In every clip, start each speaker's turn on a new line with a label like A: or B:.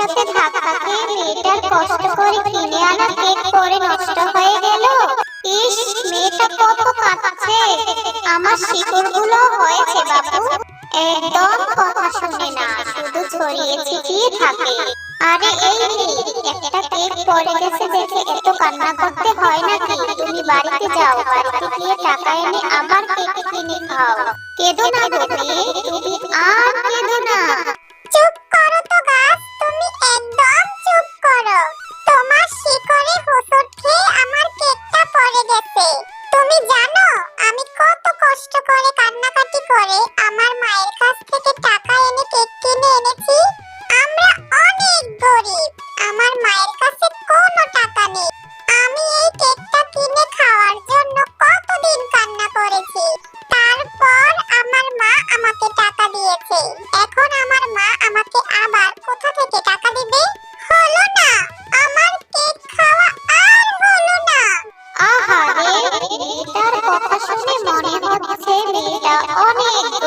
A: সাথে ধাক্কা খেয়ে
B: মেয়েটার কষ্ট করে কিনে আনা কেক পরে নষ্ট হয়ে গেল। ইস, মেয়েটা কত কাঁদছে। আমার শিকড়গুলো হয়েছে বাবু। একদম কথা শুনে না, শুধু ছড়িয়ে ছিটিয়ে থাকে। আরে এই একটা কেক পড়ে গেছে দেখে এত কান্না করতে হয় নাকি? তুমি বাড়িতে যাও, বাড়িতে গিয়ে টাকা এনে আবার কেক কিনে খাও। কেঁদো না গো তুমি আর কেঁদো না।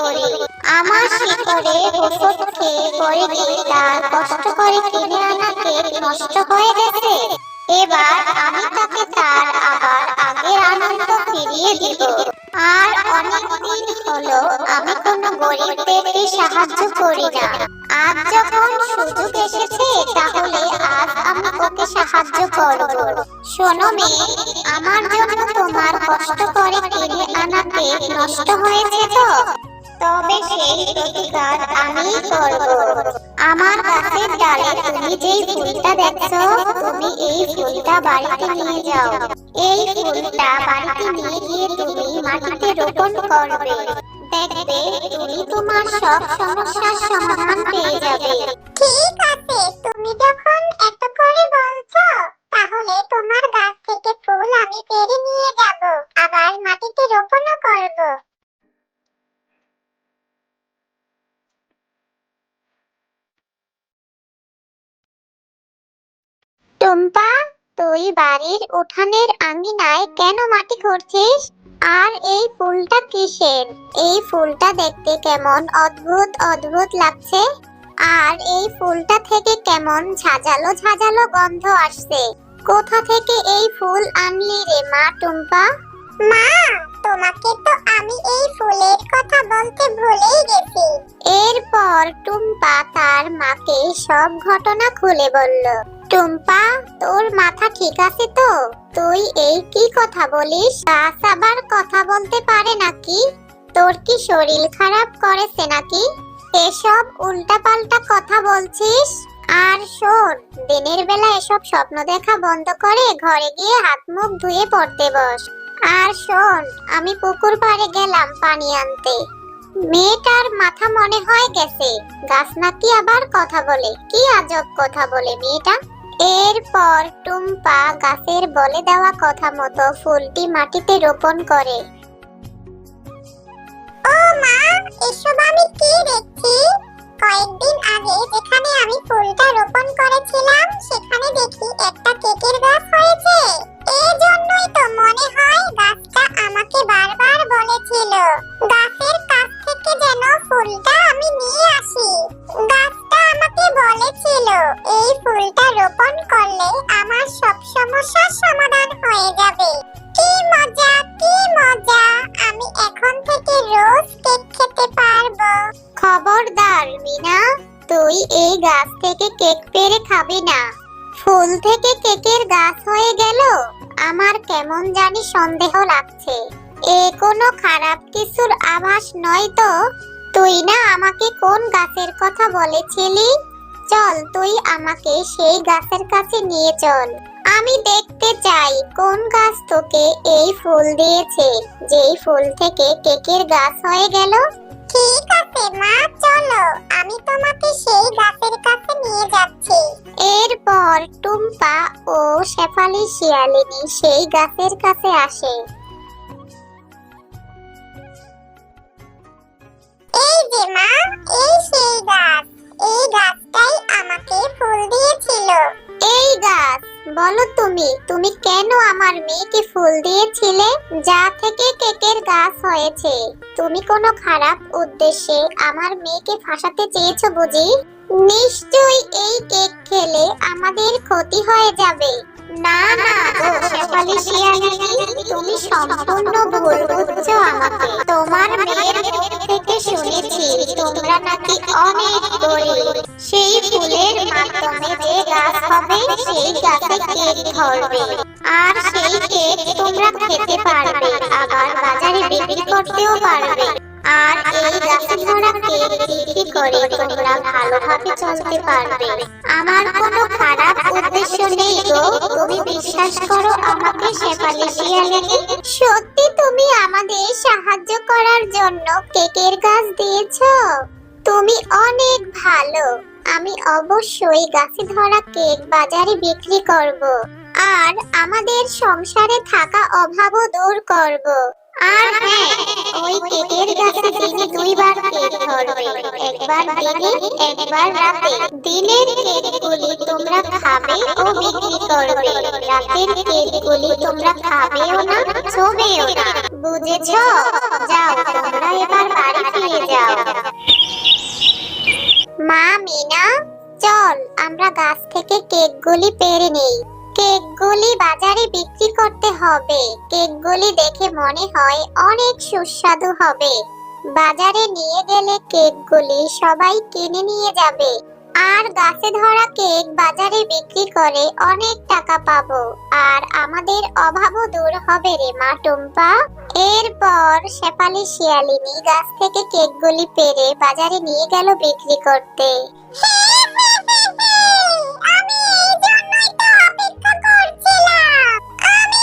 A: অনেক আমার
B: শিকড়ে ওষুধ খেয়ে পরে তার কষ্ট করে কিনে আনা নষ্ট হয়ে গেছে। এবার আমি তাকে তার আবার আগের আনন্দ ফিরিয়ে দিব। আর অনেক হলো আমি কোনো গরিবদেরকে সাহায্য করি না। আজ যখন সুযোগ এসেছে, তাহলে আজ আমি ওকে সাহায্য করব। শোনো মেয়ে, আমার জন্য তোমার কষ্ট করে কিনে আনা কেক নষ্ট হয়েছে তো? তবে সেই প্রতিকার আমি করব। আমার গাছের ডালে তুমি যেই ফুলটা দেখছ, তুমি এই ফুলটা বাড়িতে নিয়ে যাও। এই ফুলটা বাড়িতে নিয়ে গিয়ে তুমি মাটিতে রোপণ করবে। দেখবে তুমি তোমার সব সমস্যার সমাধান পেয়ে যাবে।
A: ঠিক আছে, তুমি যখন এত করে বলছো, তাহলে তোমার গাছ থেকে ফুল আমি পেরে নিয়ে
B: তুই বাড়ির উঠানের আঙ্গিনায় কেন মাটি খুঁড়ছিস? আর এই ফুলটা কিসের? এই ফুলটা দেখতে কেমন অদ্ভুত অদ্ভুত লাগছে। আর এই ফুলটা থেকে কেমন ঝাঁঝালো ঝাঁঝালো গন্ধ আসছে। কোথা থেকে এই ফুল আনলি রে মা টুম্পা?
A: মা তোমাকে তো আমি এই ফুলের কথা বলতে ভুলেই গেছি।
B: এরপর টুম্পা তার মাকে সব ঘটনা খুলে বলল। টুম্পা, তোর মাথা ঠিক আছে তো? তুই এই কি কথা বলিস? গাছ আবার কথা বলতে পারে নাকি? তোর কি শরীর খারাপ করেছে নাকি? এসব উল্টাপাল্টা কথা বলছিস? আর শোন, দিনের বেলা এসব স্বপ্ন দেখা বন্ধ করে ঘরে গিয়ে হাত মুখ ধুয়ে পড়তে বস। আর শোন, আমি পুকুর পাড়ে গেলাম পানি আনতে। মেয়েটার মাথা মনে হয় গেছে। গাছ নাকি আবার কথা বলে? কি আজব কথা বলে মেয়েটা? এরপর টুম্পা গাছের বলে দেওয়া কথা মতো ফুলটি মাটিতে রোপণ করে।
A: ও মা গাছটা রোপণ করলে আমার সব সমস্যার সমাধান হয়ে যাবে। কি মজা কি মজা। আমি এখন থেকে রোজ কেক খেতে পারব।
B: খবরদার, মিনা। তুই এই গাছ থেকে কেক পেরে খাবি না। ফুল থেকে কেকের গাছ হয়ে গেল। আমার কেমন জানি সন্দেহ লাগছে। এ কোনো খারাপ কিছুর আভাস নয় তো। তুই না আমাকে কোন গাছের কথা বলেছিলি? চল তুই আমাকে সেই গাছের কাছে নিয়ে চল। আমি দেখতে চাই কোন গাছ তোকে এই ফুল দিয়েছে। যেই ফুল থেকে কেকের গাছ হয়ে গেল।
A: ঠিক আছে মা চলো। আমি তোমাকে সেই গাছের কাছে নিয়ে যাচ্ছি।
B: এরপর টুম্পা ও শেফালি শিয়ালিনী সেই গাছের কাছে আসে।
A: এই যে মা এই সেই গাছ। এই গাছটাই আমাকে ফুল দিয়েছিল
B: এই গাছ বলো তুমি তুমি কেন আমার মেয়েকে ফুল দিয়েছিলে যা থেকে কেকের গাছ হয়েছে তুমি কোনো খারাপ উদ্দেশ্যে আমার মেয়েকে ফাঁসাতে চেয়েছো বুঝি নিশ্চয়ই এই কেক খেলে আমাদের ক্ষতি হয়ে যাবে না না গো শেফালি শিয়ালিনী তুমি সম্পূর্ণ ভুল বুঝছ আমাকে তোমরা নাকি অনেক দূরে সেই ফুলের মাধ্যমে যে গাছ হবে, সেই গাছে কেক ধরবে। আর সেই কেক তোমরা খেতে পারবে, আবার বাজারে বিক্রি করতেও পারবে। আর এই কেক বিক্রি করে তোমরা ভালোভাবে চলতে পারবে। আমার কোনো খারাপ উদ্দেশ্য নেই গো। তুমি বিশ্বাস করো আমাকে শেফালি সত্যি তুমি আমাদের সাহায্য করার জন্য কেকের গাছ দিয়েছ? তুমি অনেক ভালো। আমি অবশ্যই গাছে ধরা কেক বাজারে বিক্রি করব। আর আমাদের সংসারে থাকা অভাবও দূর করব। আর হ্যাঁ ওই কেকের গাছে দিনে দুইবার কেক ধরবে, একবার দিনে, একবার রাতে। দিনের কেকগুলি তোমরা খাবে ও বিক্রি করবে, রাতের কেকগুলি তোমরা খাবেও না ছবেও না। বুঝেছ? যাও, তোমরা এবার বাড়ি ফিরে যাও। মা, মিনা, চল, আমরা গাছ থেকে কেকগুলি পেরে নেই। কেকগুলি বাজারে বিক্রি করতে হবে। কেকগুলি দেখে মনে হয় অনেক সুস্বাদু হবে। বাজারে নিয়ে গেলে কেকগুলি সবাই কিনে নিয়ে যাবে। আর গাছে ধরা কেক বাজারে বিক্রি করে অনেক টাকা পাবো। আর আমাদের অভাবও দূর হবে রে মা টুম্পা। এরপর শেফালি শিয়ালিনী গাছ থেকে কেকগুলি পেরে বাজারে নিয়ে গেল বিক্রি করতে।
A: আমি এই জন্যই তো অপেক্ষা করছিলাম। আমি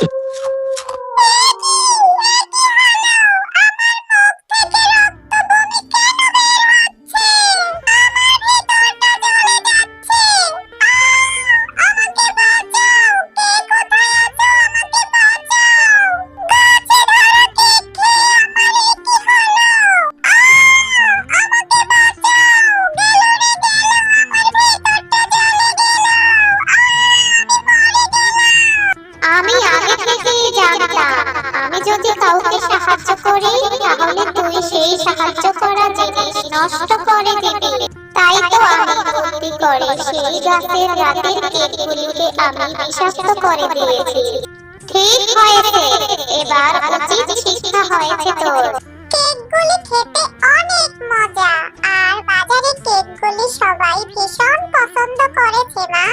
A: you পরে সেই গাছের রাতের
B: কেকগুলিকে আমি বিষাক্ত করে দিয়েছি। ঠিক হয়েছে, এবার উচিত শিক্ষা হয়েছে তোর। কেকগুলি খেতে অনেক মজা, আর বাজারের কেকগুলি সবাই ভীষণ পছন্দ করেছে, মা।